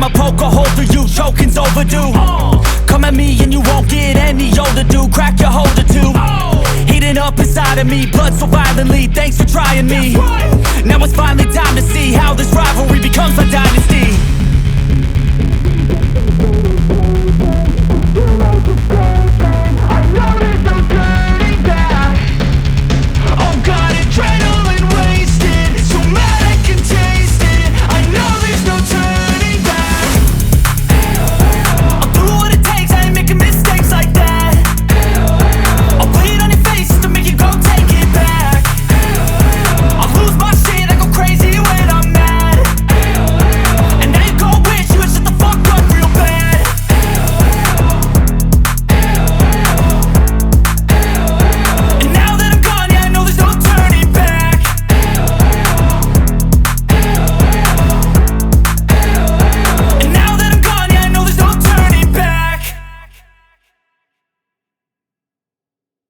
I'ma poke a hole through you, choking's overdue uh. Come at me and you won't get any older, dude Crack your holder too uh. Heating up inside of me, blood so violently Thanks for trying me right. Now it's finally time to see How this rivalry becomes a dynasty